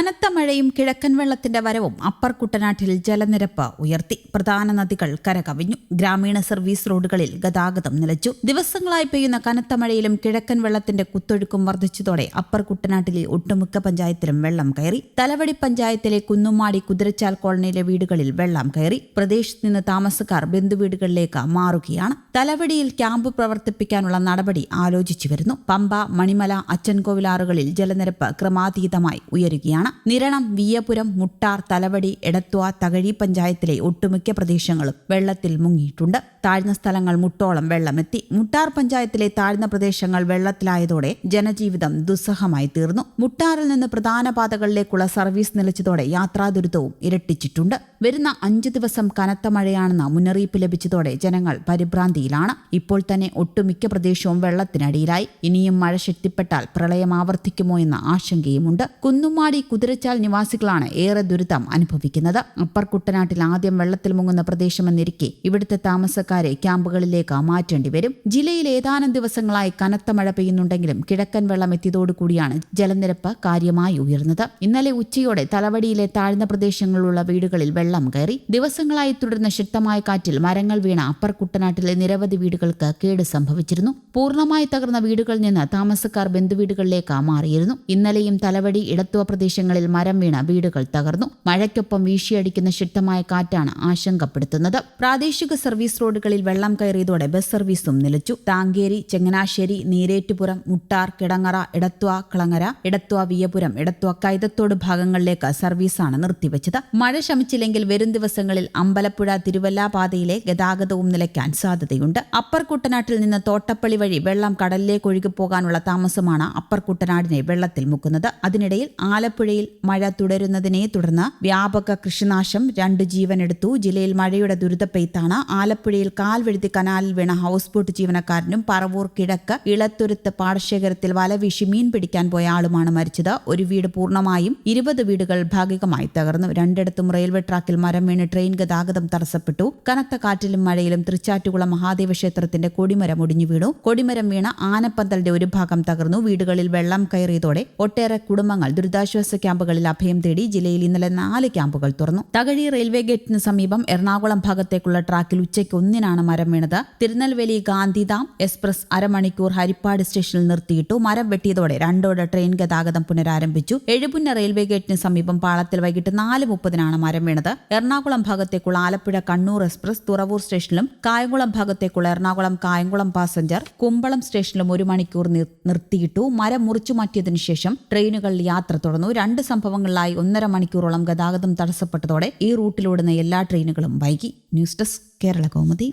കനത്ത മഴയും കിഴക്കൻ വെള്ളത്തിന്റെ വരവും അപ്പർ കുട്ടനാട്ടിൽ ജലനിരപ്പ് ഉയർത്തി. പ്രധാന നദികൾ കരകവിഞ്ഞു. ഗ്രാമീണ സർവീസ് റോഡുകളിൽ ഗതാഗതം നിലച്ചു. ദിവസങ്ങളായി പെയ്യുന്ന കനത്ത മഴയിലും കിഴക്കൻ വെള്ളത്തിന്റെ കുത്തൊഴുക്കും വർദ്ധിച്ചതോടെ അപ്പർ കുട്ടനാട്ടിലെ ഒട്ടുമിക്ക പഞ്ചായത്തിലും വെള്ളം കയറി. തലവടി പഞ്ചായത്തിലെ കുന്നുമാടി കുതിരച്ചാൽ കോളനിയിലെ വീടുകളിൽ വെള്ളം കയറി. പ്രദേശത്ത് നിന്ന് താമസക്കാർ ബന്ധുവീടുകളിലേക്ക് മാറുകയാണ്. തലവടിയിൽ ക്യാമ്പ് പ്രവർത്തിപ്പിക്കാനുള്ള നടപടി ആലോചിച്ചു വരുന്നു. പമ്പ മണിമല അച്ചൻകോവിലാറുകളിൽ ജലനിരപ്പ് ക്രമാതീതമായി ഉയരുകയാണ്. നിരണം വിയപുരം മുട്ടാർ തലവടി എടത്വ തകഴി പഞ്ചായത്തിലെ ഒട്ടുമിക്ക പ്രദേശങ്ങളും വെള്ളത്തിൽ മുങ്ങിയിട്ടുണ്ട്. താഴ്ന്ന സ്ഥലങ്ങൾ മുട്ടോളം വെള്ളമെത്തി. മുട്ടാർ പഞ്ചായത്തിലെ താഴ്ന്ന പ്രദേശങ്ങൾ വെള്ളത്തിലായതോടെ ജനജീവിതം ദുസ്സഹമായി തീർന്നു. മുട്ടാറിൽ നിന്ന് പ്രധാന പാതകളിലേക്കുള്ള സർവീസ് നിലച്ചതോടെ യാത്രാ ദുരിതവും ഇരട്ടിച്ചിട്ടുണ്ട്. വരുന്ന അഞ്ചു ദിവസം കനത്ത മഴയാണെന്ന മുന്നറിയിപ്പ് ലഭിച്ചതോടെ ജനങ്ങൾ പരിഭ്രാന്തിയിലാണ്. ഇപ്പോൾ തന്നെ ഒട്ടുമിക്ക പ്രദേശവും വെള്ളത്തിനടിയിലായി. ഇനിയും മഴ ശക്തിപ്പെട്ടാൽ പ്രളയം ആവർത്തിക്കുമോ എന്ന ആശങ്കയുമുണ്ട്. കുന്നുമാടി കുതിരച്ചാൽ നിവാസികളാണ് ഏറെ ദുരിതം അനുഭവിക്കുന്നത്. അപ്പർ കുട്ടനാട്ടിൽ ആദ്യം വെള്ളത്തിൽ മുങ്ങുന്ന പ്രദേശമെന്നിരിക്കെ ഇവിടുത്തെ താമസക്കാരെ ക്യാമ്പുകളിലേക്ക് മാറ്റേണ്ടി വരും. ജില്ലയിൽ ഏതാനും ദിവസങ്ങളായി കനത്ത മഴ പെയ്യുന്നുണ്ടെങ്കിലും കിഴക്കൻ വെള്ളം എത്തിയതോടുകൂടിയാണ് ജലനിരപ്പ് കാര്യമായി ഉയർന്നത്. ഇന്നലെ ഉച്ചയോടെ തലവടിയിലെ താഴ്ന്ന പ്രദേശങ്ങളിലുള്ള വീടുകളിൽ വെള്ളം കയറി. ദിവസങ്ങളായി തുടരുന്ന ശക്തമായ കാറ്റിൽ മരങ്ങൾ വീണ അപ്പർ കുട്ടനാട്ടിലെ നിരവധി വീടുകൾക്ക് കേട് സംഭവിച്ചിരുന്നു. പൂർണമായി തകർന്ന വീടുകളിൽ നിന്ന് താമസക്കാർ ബന്ധുവീടുകളിലേക്ക് മാറിയിരുന്നു. ഇന്നലെയും തലവടി ഇടത്തുവ പ്രദേശങ്ങളിൽ മരം വീണ വീടുകൾ തകർന്നു. മഴയ്ക്കൊപ്പം വീശിയടിക്കുന്ന ശക്തമായ കാറ്റാണ് ആശങ്കപ്പെടുത്തുന്നത്. പ്രാദേശിക സർവീസ് റോഡുകളിൽ വെള്ളം കയറിയതോടെ ബസ് സർവീസും നിലച്ചു. താങ്കേരി ചെങ്ങനാശ്ശേരി നീരേറ്റുപുറം മുട്ടാർ കിടങ്ങറ ഇടത്വ കളങ്ങര ഇടത്വ വിയപുരം ഇടത്വ കൈതത്തോട് ഭാഗങ്ങളിലേക്ക് സർവീസാണ് നിർത്തിവച്ചത്. മഴ ശമിച്ചില്ലെങ്കിൽ വരും ദിവസങ്ങളിൽ അമ്പലപ്പുഴ തിരുവല്ല പാതയിലെ ഗതാഗതവും നിലയ്ക്കാൻ സാധ്യതയുണ്ട്. അപ്പർ കുട്ടനാട്ടിൽ നിന്ന് തോട്ടപ്പള്ളി വഴി വെള്ളം കടലിലേക്ക് ഒഴുകിപ്പോകാനുള്ള താമസമാണ് അപ്പർ കുട്ടനാടിനെ വെള്ളത്തിൽ മുക്കുന്നത്. അതിനിടയിൽ ആലപ്പുഴയിൽ മഴ തുടരുന്നതിനെ തുടർന്ന് വ്യാപക കൃഷിനാശം രണ്ട് ജീവനെടുത്തു. ജില്ലയിൽ മഴയുടെ ദുരിതപ്പെയ്ത്താണ് ആലപ്പുഴയിൽ കാൽവെഴുതി കനാലിൽ വീണ ഹൗസ് ബോട്ട് ജീവനക്കാരനും പറവൂർ കിഴക്ക് ഇളത്തുരുത്ത് പാടശേഖരത്തിൽ വലവീശി മീൻ പിടിക്കാൻ പോയ ആളുമാണ് മരിച്ചത്. ഒരു വീട് പൂർണമായും ഇരുപത് വീടുകൾ ഭാഗികമായി തകർന്നു. രണ്ടിടത്തും റെയിൽവേ ട്രാക്കിൽ മരം വീണ് ട്രെയിൻ ഗതാഗതം തടസ്സപ്പെട്ടു. കനത്ത കാറ്റിലും മഴയിലും തൃച്ചാറ്റുകുളം മഹാദേവ ക്ഷേത്രത്തിന്റെ കൊടിമരം ഒടിഞ്ഞു വീണു. കൊടിമരം വീണ ആനപ്പന്തലിന്റെ ഒരു ഭാഗം തകർന്നു. വീടുകളിൽ വെള്ളം കയറിയതോടെ ഒട്ടേറെ കുടുംബങ്ങൾ ദുരിതാശ്വാസ ക്യാമ്പുകളിൽ അഭയം തേടി ജില്ലയിൽ ഇന്നലെ നാല് ക്യാമ്പുകൾ തുറന്നു. തകഴി റെയിൽവേ ഗേറ്റിന് സമീപം എറണാകുളം ഭാഗത്തേക്കുള്ള ട്രാക്കിൽ ഉച്ചയ്ക്ക് ഒന്നിനാണ് മരം വീണത്. തിരുനെൽവേലി ഗാന്ധിധാം എക്സ്പ്രസ് അരമണിക്കൂർ ഹരിപ്പാട് സ്റ്റേഷനിൽ നിർത്തിയിട്ടു. മരം വെട്ടിയതോടെ രണ്ടോടെ ട്രെയിൻ ഗതാഗതം പുനരാരംഭിച്ചു. എഴുപുന്ന റെയിൽവേ ഗേറ്റിന് സമീപം പാളത്തിൽ വൈകിട്ട് നാല് മുപ്പതിനാണ് മരം വീണത്. എറണാകുളം ഭാഗത്തേക്കുള്ള ആലപ്പുഴ കണ്ണൂർ എക്സ്പ്രസ് തുറവൂർ സ്റ്റേഷനിലും കായംകുളം ഭാഗത്തേക്കുള്ള എറണാകുളം കായംകുളം പാസഞ്ചർ കുമ്പളം സ്റ്റേഷനിലും ഒരു മണിക്കൂർ നിർത്തിയിട്ടു. മരം മുറിച്ചു മാറ്റിയതിനു ശേഷം ട്രെയിനുകൾ യാത്ര തുടർന്നു. രണ്ട് സംഭവങ്ങളിലായി ഒന്നര മണിക്കൂറോളം ഗതാഗതം തടസ്സപ്പെട്ടതോടെ ഈ റൂട്ടിലൂടുന്ന എല്ലാ ട്രെയിനുകളും വൈകി. News desk Kerala Kaumudi